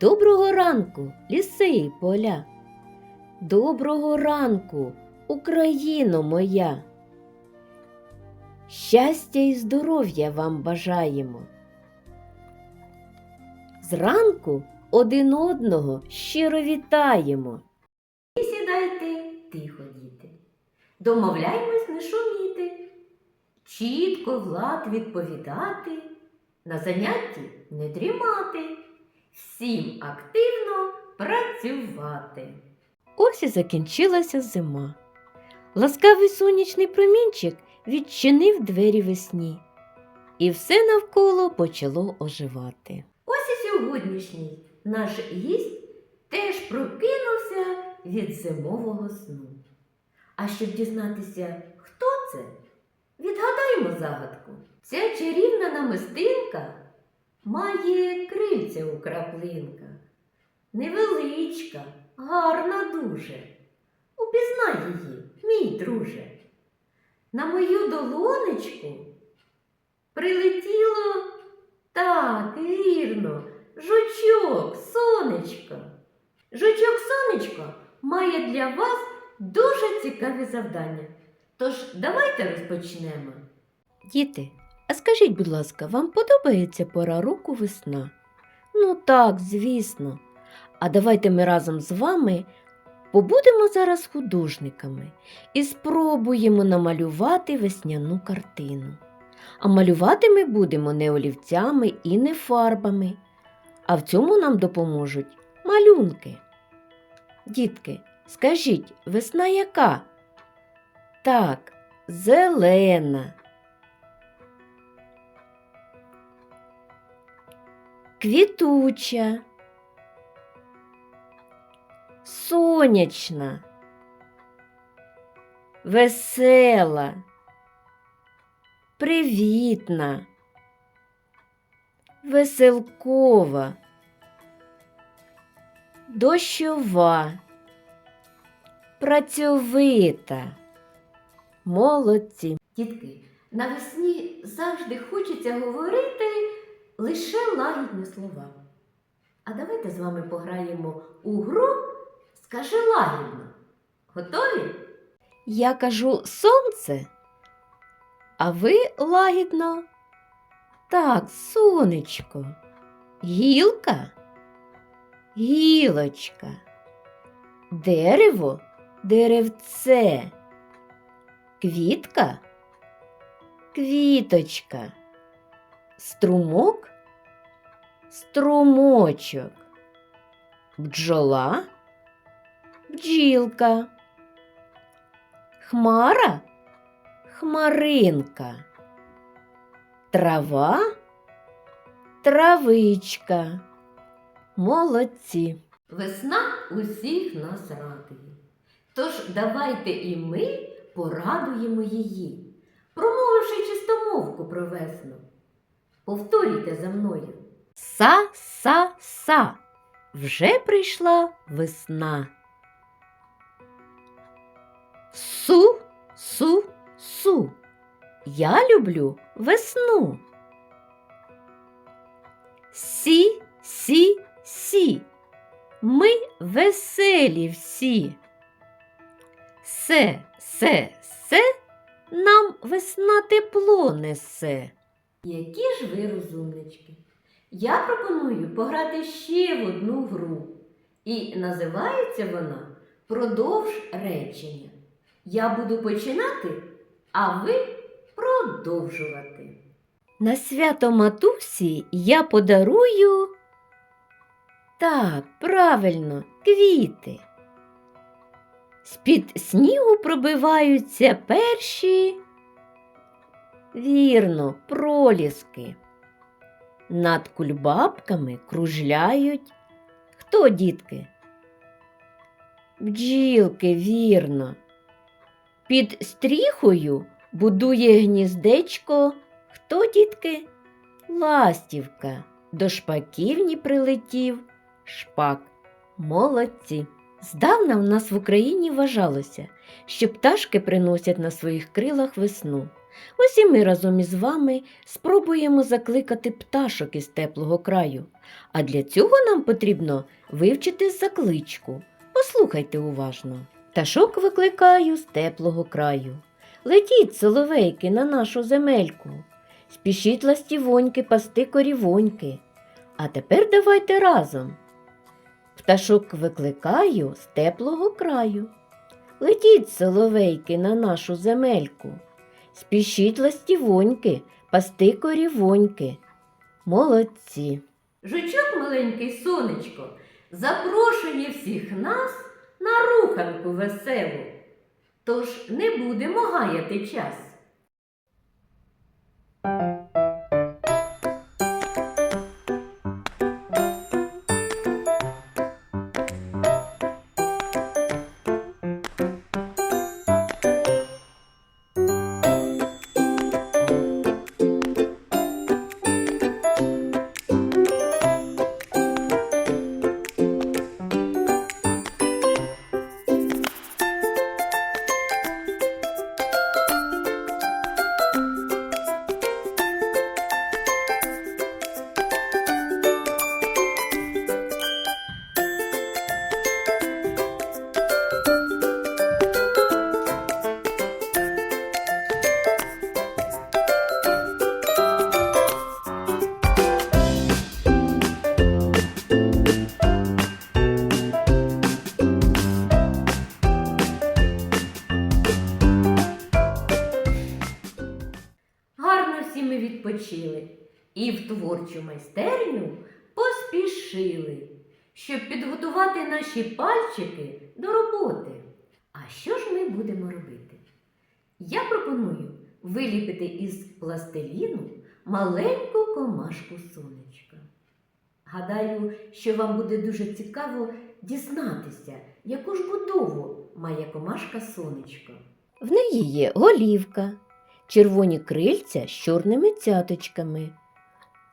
Доброго ранку, ліси й поля. Доброго ранку, Україно моя. Щастя і здоров'я вам бажаємо. Зранку один одного щиро вітаємо. І сідайте тихо, діти. Домовляймось не шуміти. Чітко влад відповідати, на занятті не дрімати, всім активно працювати. Ось і закінчилася зима. Ласкавий сонячний промінчик відчинив двері весні, і все навколо почало оживати. Ось і сьогоднішній наш гість теж прокинувся від зимового сну. А щоб дізнатися, хто це, відгадаємо загадку. Ця чарівна намистинка має крильця у краплинка. Невеличка, гарна дуже. Упізнай її, мій друже. На мою долонечку прилетіло так, вірно, жучок, сонечко. Жучок сонечко має для вас дуже цікаві завдання. Тож давайте розпочнемо. Діти, а скажіть, будь ласка, вам подобається пора року весна? Ну так, звісно. А давайте ми разом з вами побудемо зараз художниками і спробуємо намалювати весняну картину. А малювати ми будемо не олівцями і не фарбами, а в цьому нам допоможуть малюнки. Дітки, скажіть, весна яка? Так, зелена. Квітуча. Сонячна. Весела. Привітна. Веселкова. Дощова. Працьовита. Молодці. Дітки, навесні завжди хочеться говорити лише лагідні слова. А давайте з вами пограємо у гру Скажи лагідно. Готові? Я кажу сонце, а ви лагідно. Так, сонечко. Гілка, гілочка. Дерево, деревце. Квітка, квіточка. Струмок, струмочок. Бджола, бджілка. Хмара, хмаринка. Трава, травичка. Молодці. Весна усіх нас радує. Тож давайте і ми порадуємо її, промовивши чистомовку про весну. Повторюйте за мною. Са-са-са. Вже прийшла весна. Су, су, су. Я люблю весну. Сі, сі, сі. Ми веселі всі. Се, се, се, нам весна тепло несе. Які ж ви розумнички? Я пропоную пограти ще в одну гру. І називається вона Продовж речення. Я буду починати, а ви продовжувати. На свято матусі я подарую. Так, правильно, квіти. З-під снігу пробиваються перші. Вірно, проліски. Над кульбабками кружляють. Хто, дітки? Бджілки, вірно. Під стріхою будує гніздечко. Хто, дітки? Ластівка. До шпаківні прилетів шпак. Молодці. Здавна в нас в Україні вважалося, що пташки приносять на своїх крилах весну. Ось і ми разом із вами спробуємо закликати пташок із теплого краю. А для цього нам потрібно вивчити закличку. Послухайте уважно. Пташок викликаю з теплого краю. Летіть, соловейки, на нашу земельку. Спішіть ластівоньки пасти корівоньки. А тепер давайте разом. Пташок викликаю з теплого краю. Летіть, соловейки, на нашу земельку. Спішіть ластівоньки, пасти корівоньки. Молодці. Жучок маленький сонечко запрошує всіх нас на руханку веселу. Тож не будемо гаяти час. Поспішили, щоб підготувати наші пальчики до роботи. А що ж ми будемо робити? Я пропоную виліпити із пластиліну маленьку комашку сонечка. Гадаю, що вам буде дуже цікаво дізнатися, яку ж будову має комашка сонечко. В неї є голівка, червоні крильця з чорними цяточками,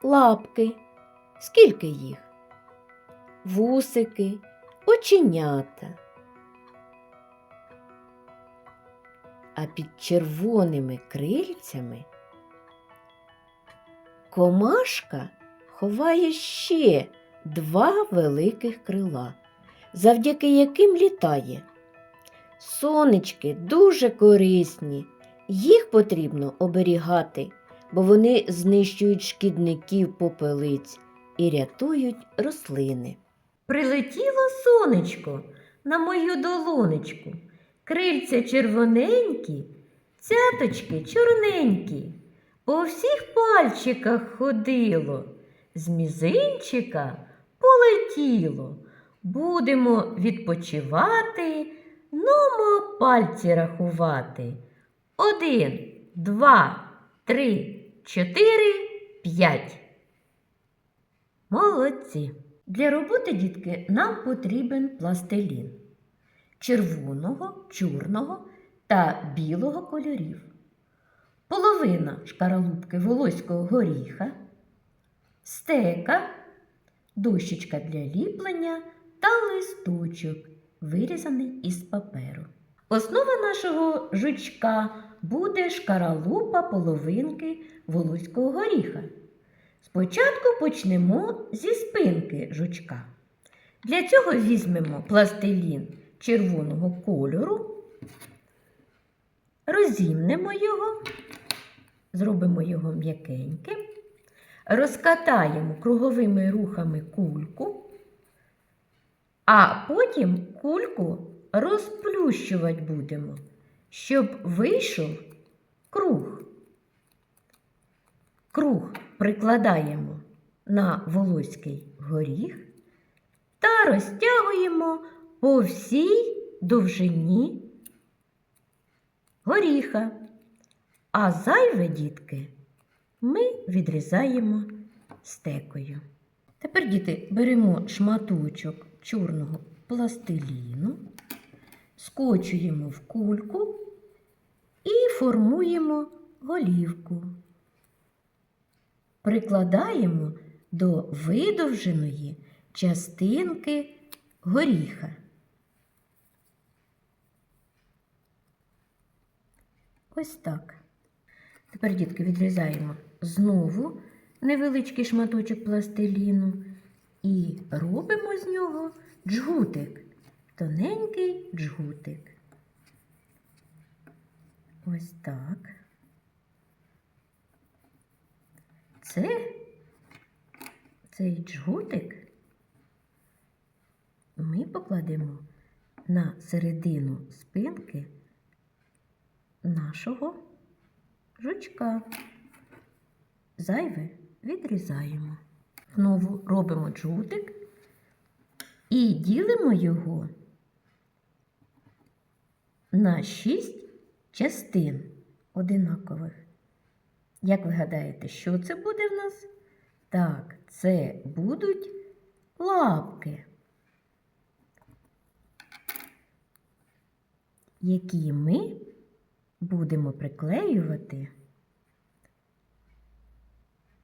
лапки. Скільки їх? Вусики, оченята. А під червоними крильцями комашка ховає ще два великих крила, завдяки яким літає. Сонечки дуже корисні. Їх потрібно оберігати, бо вони знищують шкідників попелиць і рятують рослини. Прилетіло сонечко на мою долонечку, крильця червоненькі, цяточки чорненькі, по всіх пальчиках ходило, з мізинчика полетіло. Будемо відпочивати, нумо пальці рахувати. Один, два, три, чотири, п'ять. Молодці. Для роботи, дітки, нам потрібен пластилін червоного, чорного та білого кольорів. Половина шкаралупки волоського горіха, стека, дощечка для ліплення та листочок, вирізаний із паперу. Основа нашого жучка буде шкаралупа половинки волоського горіха. Спочатку почнемо зі спинки жучка. Для цього візьмемо пластилін червоного кольору, розімнемо його, зробимо його м'якеньким, розкатаємо круговими рухами кульку, а потім кульку розплющувати будемо, щоб вийшов круг. Круг прикладаємо на волоський горіх та розтягуємо по всій довжині горіха. А зайве, дітки, ми відрізаємо стекою. Тепер, діти, беремо шматочок чорного пластиліну, скочуємо в кульку і формуємо голівку. Прикладаємо до видовженої частинки горіха. Ось так. Тепер, дітки, відрізаємо знову невеличкий шматочок пластиліну і робимо з нього джгутик. Тоненький джгутик. Ось так. Це цей джгутик ми покладемо на середину спинки нашого жучка. Зайве відрізаємо. Знову робимо джгутик і ділимо його на шість частин одинакових. Як ви гадаєте, що це буде в нас? Так, це будуть лапки, які ми будемо приклеювати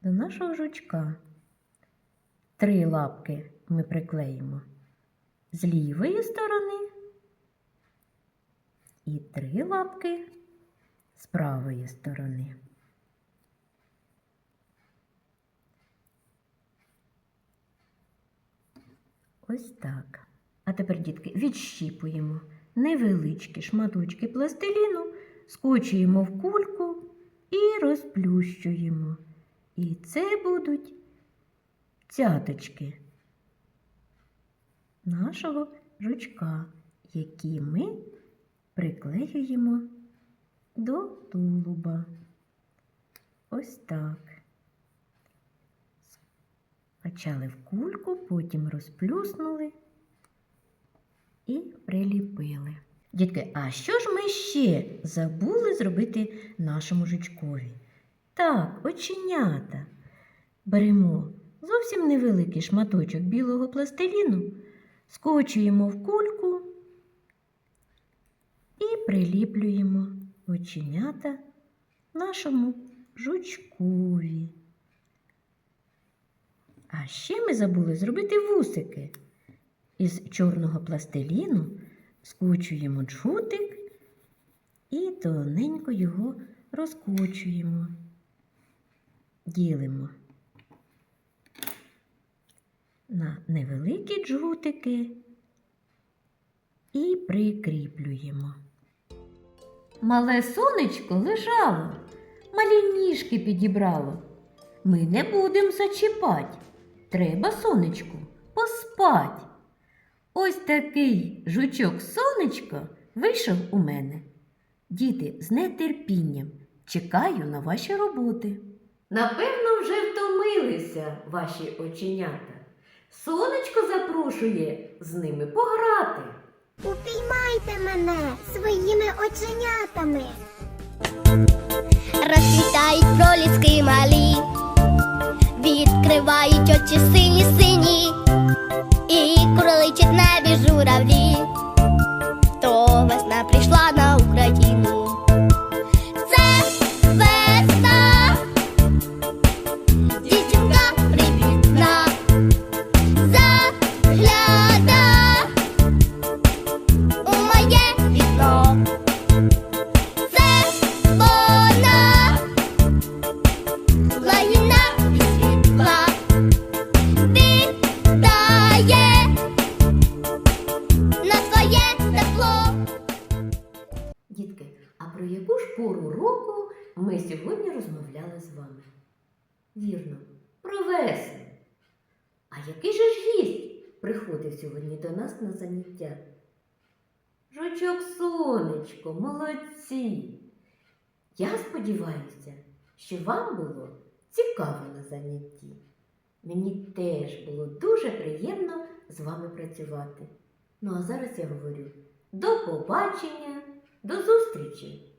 до нашого жучка. Три лапки ми приклеїмо з лівої сторони і три лапки з правої сторони. Ось так. А тепер, дітки, відщіпуємо невеличкі шматочки пластиліну, скочуємо в кульку і розплющуємо. І це будуть цяточки нашого жучка, які ми приклеюємо до тулуба. Ось так. Качали в кульку, потім розплюснули і приліпили. Дітки, а що ж ми ще забули зробити нашому жучкові? Так, оченята. Беремо зовсім невеликий шматочок білого пластиліну, скочуємо в кульку і приліплюємо оченята нашому жучкові. А ще ми забули зробити вусики. Із чорного пластиліну скочуємо джгутик і тоненько його розкочуємо, ділимо на невеликі джгутики і прикріплюємо. Мале сонечко лежало, малі ніжки підібрало. Ми не будемо зачіпать. Треба, сонечку, поспать. Ось такий жучок сонечко вийшов у мене. Діти, з нетерпінням чекаю на ваші роботи. Напевно, вже втомилися ваші оченята. Сонечко запрошує з ними пограти. Упіймайте мене своїми оченятами. Розквітають проліски малі, відкривають очі сині сині, і кроличать в небі журавлі. То весна прийшла на Вірно, про весну. А який же ж гість приходив сьогодні до нас на заняття? Жучок сонечко, молодці. Я сподіваюся, що вам було цікаво на занятті. Мені теж було дуже приємно з вами працювати. Ну а зараз я говорю до побачення, до зустрічі!